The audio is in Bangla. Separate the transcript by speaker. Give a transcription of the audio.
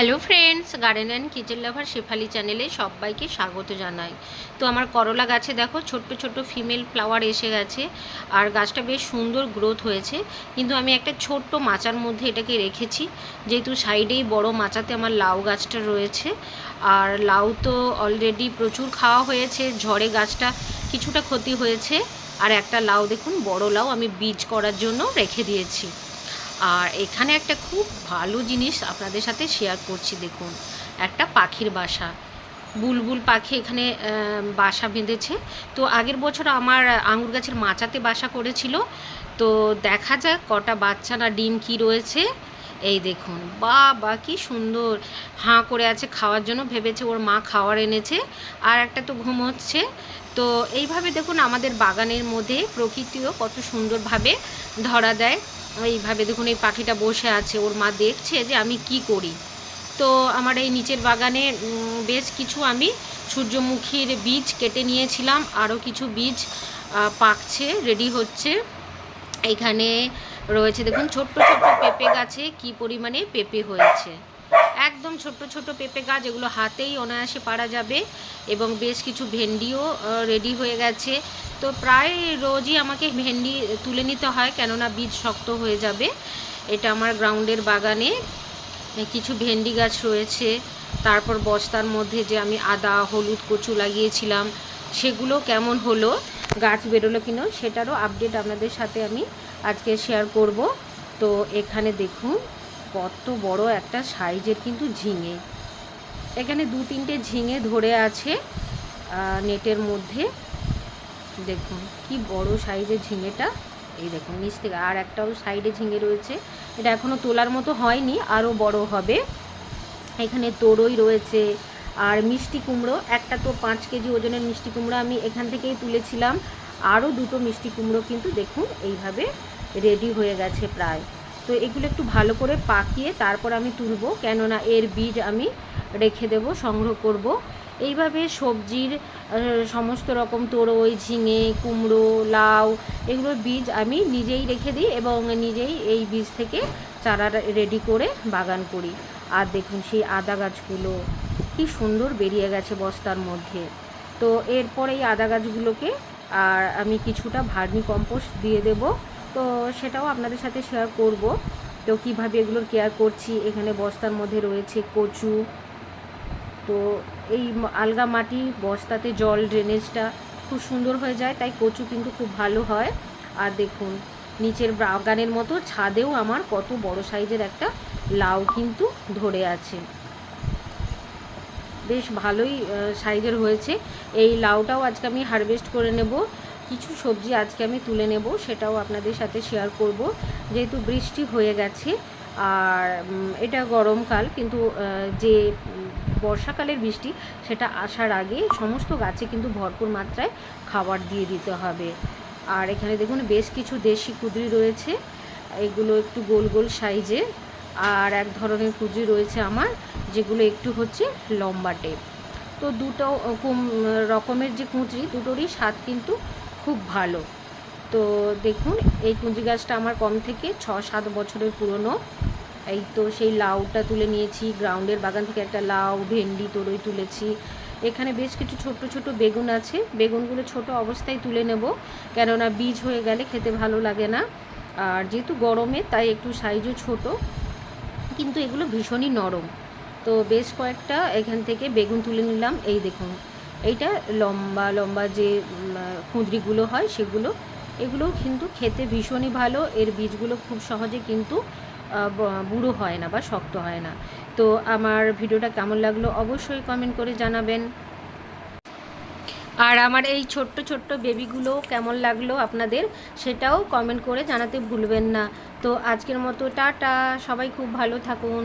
Speaker 1: Hello friends garden and kitchen lover Shefali চ্যানেলে সবাইকে স্বাগত জানাই। তো আমার করলা গাছে দেখো ছোট্ট ছোট্ট ফিমেল ফ্লাওয়ার এসে গেছে আর গাছটা বেশ সুন্দর গ্রোথ হয়েছে। কিন্তু আমি একটা ছোট্ট মাচার মধ্যে এটাকে রেখেছি, যেহেতু সাইডেই বড় মাচাতে আমার লাউ গাছটা রয়েছে। আর লাউ তো অলরেডি প্রচুর খাওয়া হয়েছে, ঝড়ে গাছটা কিছুটা ক্ষতি হয়েছে। আর একটা লাউ দেখুন, বড় লাউ আমি বীজ করার জন্য রেখে দিয়েছি। আর এখানে একটা খুব ভালো জিনিস আপনাদের সাথে শেয়ার করছি, দেখুন। একটা পাখির বাসা। বুলবুল পাখি এখানে বাসা বেঁধেছে। তো আগের বছর আমার আঙুর গাছের মাচাতে বাসা করেছিল। তো দেখা যাক কটা বাচ্চা না ডিম কি রয়েছে। এই দেখুন বা বা কি সুন্দর। হাঁ করে আছে খাওয়ার জন্য, ভেবেছে ওর মা খাওয়ার এনেছে। আর একটা তো ঘুমোচ্ছে তো এইভাবে দেখুন আমাদের বাগানের মধ্যে প্রকৃতিও কত সুন্দরভাবে ধরা দেয়। এইভাবে দেখুন, এই পাখিটা বসে আছে, ওর মা দেখছে যে আমি কি করি। তো আমার এই নিচের বাগানে বেশ কিছু আমি সূর্যমুখীর বীজ কেটে নিয়েছিলাম, আরও কিছু বীজ পাকছে রেডি হচ্ছে। এখানে রয়েছে দেখুন, ছোট্ট ছোট্ট পেঁপে গাছে কি পরিমাণে পেঁপে হয়েছে। একদম ছোট্ট ছোট্ট পেঁপে গাছ এগুলো হাতেই অনায়াসে পারা যাবে এবং বেশ কিছু ভেন্ডিও রেডি হয়ে গেছে। তো প্রায় রোজই আমাকে ভেন্ডি তুলে নিতে হয় কেননা বীজ শক্ত হয়ে যাবে। এটা আমার গ্রাউন্ডের বাগানে। কিছু ভেন্ডি গাছ রয়েছে। তারপর বস্তার মধ্যে যে আমি আদা, হলুদ, কচু লাগিয়েছিলাম, সেগুলো কেমন হলো, গাছ বেরোলো কিনা সেটারও আপডেট আপনাদের সাথে আমি আজকে শেয়ার করব। তো এখানে দেখুন কত বড় একটা সাইজের কিন্তু ঝিঙে। এখানে দু তিনটে ঝিঙে ধরে আছে নেটের মধ্যে। দেখুন, কি বড় সাইজের ঝিঙেটা। এই দেখুন, নিচ থেকে আর একটাও সাইডে ঝিঙে রয়েছে। এটা এখনও তোলার মতো হয়নি, আরও বড় হবে। এখানে তোরই রয়েছে আর মিষ্টি কুমড়ো। একটা তো পাঁচ কেজি ওজনের মিষ্টি কুমড়ো আমি এখান থেকেই তুলেছিলাম। আরও দুটো মিষ্টি কুমড়ো কিন্তু দেখুন, এইভাবে রেডি হয়ে গেছে প্রায়। তো এগুলো একটু ভালো করে পাকিয়ে তারপর আমি তুলব, কেননা এর বীজ আমি রেখে দেব, সংগ্রহ করব। এইভাবে সবজির সমস্ত রকম তোরই, ঝিঙে, কুমড়ো, লাউ, এগুলোর বীজ আমি নিজেই রেখে দিই এবং নিজেই এই বীজ থেকে চারা রেডি করে বাগান করি। আর দেখুন সেই আদা গাছগুলো, কি সুন্দর বেরিয়ে গেছে বস্তার মধ্যে। তো এরপর এই আদা গাছগুলোকে আর আমি কিছুটা ভার্মি কম্পোস্ট দিয়ে দেব। তো সেটাও আপনাদের সাথে শেয়ার করব। তো কীভাবে এগুলোর কেয়ার করছি, এখানে বস্তার মধ্যে রয়েছে কচু। তো এই আলগা মাটি, বস্তাতে জল ড্রেনেজটা খুব সুন্দর হয়ে যায়, তাই কচু কিন্তু খুব ভালো হয়। আর দেখুন, নিচের বাগানের মতো ছাদেও আমার কত বড় সাইজের একটা লাউ কিন্তু ধরে আছে। বেশ ভালোই সাইজের হয়েছে। এই লাউটাও আজকে আমি হারভেস্ট করে নেব। কিছু সবজি আজকে আমি তুলে নেব, সেটাও আপনাদের সাথে শেয়ার করব। যেহেতু বৃষ্টি হয়ে গেছে, আর এটা গরমকাল কিন্তু যে বর্ষাকালের বৃষ্টি, সেটা আসার আগে সমস্ত গাছে কিন্তু ভরপুর মাত্রায় খাবার দিয়ে দিতে হবে। আর এখানে দেখুন, বেশ কিছু দেশি কুদরি রয়েছে, এগুলো একটু গোল গোল সাইজে আর এক ধরনের কুদরি রয়েছে আমার, যেগুলো একটু হচ্ছে লম্বাটে। তো দুটো কম- রকমের যে কুঁচড়ি দুটোরই স্বাদ কিন্তু খুব ভালো। তো দেখুন, এই কুঁচি গাছটা আমার কম থেকে ছ সাত বছরের পুরনো। এই তো সেই লাউটা তুলে নিয়েছি, গ্রাউন্ডের বাগান থেকে একটা লাউ, ভেন্ডি, তোরই তুলেছি। এখানে বেশ কিছু ছোট ছোট বেগুন আছে। বেগুনগুলো ছোট অবস্থায় তুলে নেব, কেননা বীজ হয়ে গেলে খেতে ভালো লাগে না। আর যেহেতু গরমে, তাই একটু সাইজও ছোট, কিন্তু এগুলো ভীষণই নরম। তো বেশ কয়েকটা এখান থেকে বেগুন তুলে নিলাম। এই দেখুন এইটা লম্বা লম্বা যে কুঁদরিগুলো হয় সেগুলো, এগুলোও কিন্তু খেতে ভীষণই ভালো। এর বীজগুলো খুব সহজে কিন্তু বুড়ো হয় না বা শক্ত হয় না। তো আমার ভিডিওটা কেমন লাগল অবশ্যই কমেন্ট করে জানাবেন। আর আমার এই ছোট্ট ছোট্ট বেবিগুলো কেমন লাগল আপনাদের, সেটাও কমেন্ট করে জানাতে ভুলবেন না। তো আজকের মতো টাটা, সবাই খুব ভালো থাকুন।